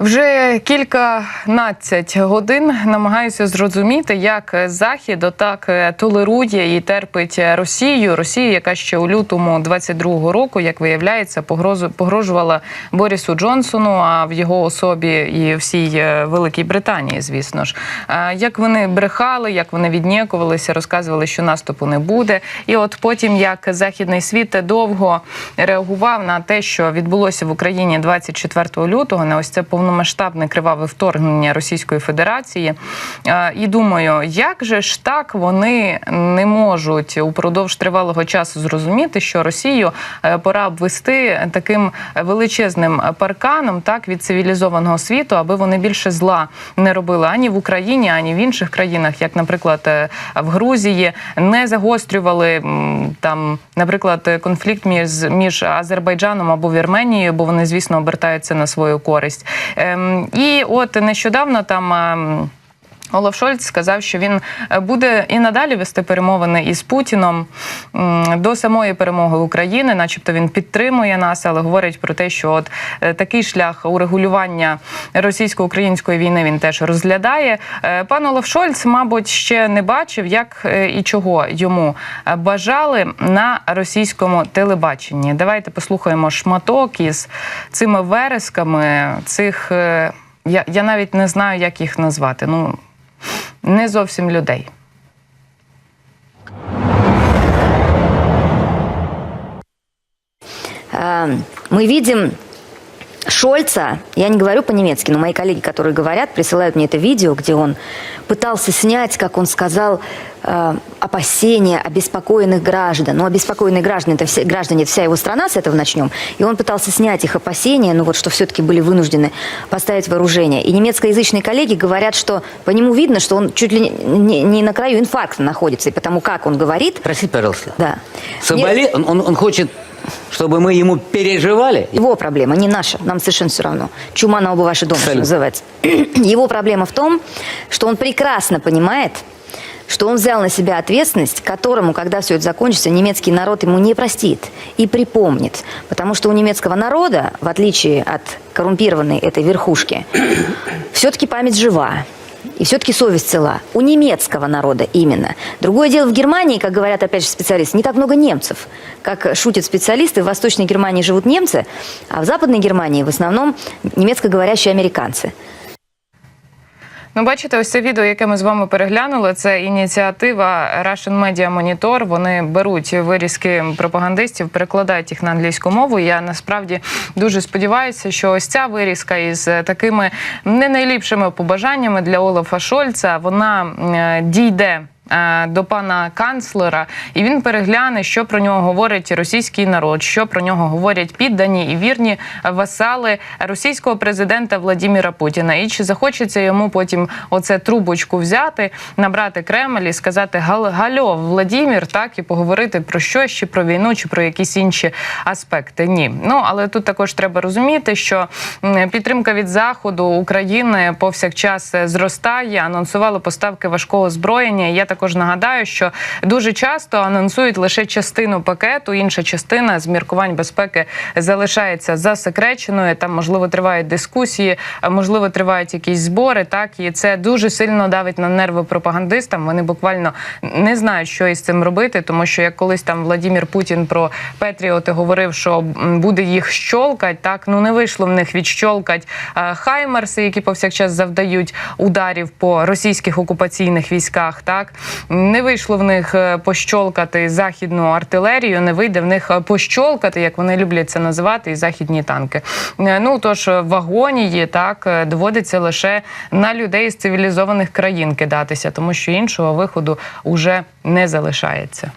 Вже кільканадцять годин намагаюся зрозуміти, як Захід отак толерує і терпить Росію. Росію, яка ще у лютому 22-го року, як виявляється, погрожувала Борісу Джонсону, а в його особі і всій е, Великій Британії, звісно ж. Е, Як вони брехали, як вони віднікувалися, розказували, що наступу не буде. І от потім, як західний світ довго реагував на те, що відбулося в Україні 24 лютого, на ось це повномасштабне криваве вторгнення Російської Федерації. Е, І думаю, як же ж так вони не можуть упродовж тривалого часу зрозуміти, що Росію е, пора обвести таким величезним парканом, так від цивілізованого світу, аби вони більше зла не робили ані в Україні, ані в інших країнах, як, наприклад, е, в Грузії, не загострювали там, наприклад, конфлікт між, між Азербайджаном або Вірменією, бо вони, звісно, обертаються на свою користь. Ем, І от нещодавно там. Олаф Шольц сказав, що він е, буде і надалі вести перемовини із Путіном до самої перемоги України, начебто він підтримує нас, але говорить про те, що от е, такий шлях урегулювання російсько-української війни він теж розглядає. Е, Пан Олаф Шольц, мабуть, ще не бачив, як і чого йому бажали на російському телебаченні. Давайте послухаємо шматок із цими вересками цих. Я, я навіть не знаю, як їх назвати. Ну не зовсім людей. Ми бачимо Шольца, я не говорю по-немецки, но мои коллеги, которые говорят, присылают мне это видео, где он пытался снять, как он сказал, э, опасения обеспокоенных граждан. Ну, обеспокоенные граждане, это все, граждане, это вся его страна, с этого начнем. И он пытался снять их опасения, ну вот, что все-таки были вынуждены поставить вооружение. И немецкоязычные коллеги говорят, что по нему видно, что он чуть ли не, не на краю инфаркта находится, и потому как он говорит, Простите, пожалуйста. да. Соболе... Он, он, он хочет, чтобы мы ему переживали? Его проблема, не наша. Нам совершенно все равно. Чума на оба ваши дома, что называется. Его проблема в том, что он прекрасно понимает, что он взял на себя ответственность, которому, когда все это закончится, немецкий народ ему не простит и припомнит. Потому что у немецкого народа, в отличие от коррумпированной этой верхушки, все-таки память жива. И все-таки совесть цела. У немецкого народа именно. Другое дело в Германии, как говорят опять же специалисты, не так много немцев. Как шутят специалисты, в Восточной Германии живут немцы, а в Западной Германии в основном немецкоговорящие американцы. Ну, бачите, ось це відео, яке ми з вами переглянули. Це ініціатива Russian Media Monitor. Вони беруть вирізки пропагандистів, перекладають їх на англійську мову. Я насправді дуже сподіваюся, що ось ця вирізка із е, такими не найліпшими побажаннями для Олафа Шольца вона е, дійде. Е, До пана канцлера, і він перегляне, що про нього говорить російський народ, що про нього говорять піддані і вірні васали російського президента Владіміра Путіна. І чи захочеться йому потім оце трубочку взяти, набрати Кремль і сказати «Гал- Гальо, Владімір, так і поговорити про що чи про війну, чи про якісь інші аспекти. Ні, ну але тут також треба розуміти, що підтримка від заходу України повсякчас е, зростає. Анонсували поставки важкого озброєння. І Я також нагадаю, що дуже часто анонсують лише частину пакету. Інша частина з міркувань безпеки залишається засекреченою. Там можливо тривають дискусії, можливо, тривають якісь збори. Так і це дуже сильно давить на нерви пропагандистам. Вони буквально не знають, що із цим робити, тому що як колись там Владімір Путін про Петріоти говорив, що буде їх щолкать, так ну не вийшло в них відщолкать хаймерси, які повсякчас завдають ударів по російських окупаційних військах. Так не вийшло в них е, пощолкати західну артилерію, не вийде в них е, пощолкати, як вони люблять це називати, і західні танки. Е, Ну тож вагонії так доводиться лише на людей з цивілізованих країн кидатися, тому що іншого виходу уже не залишається.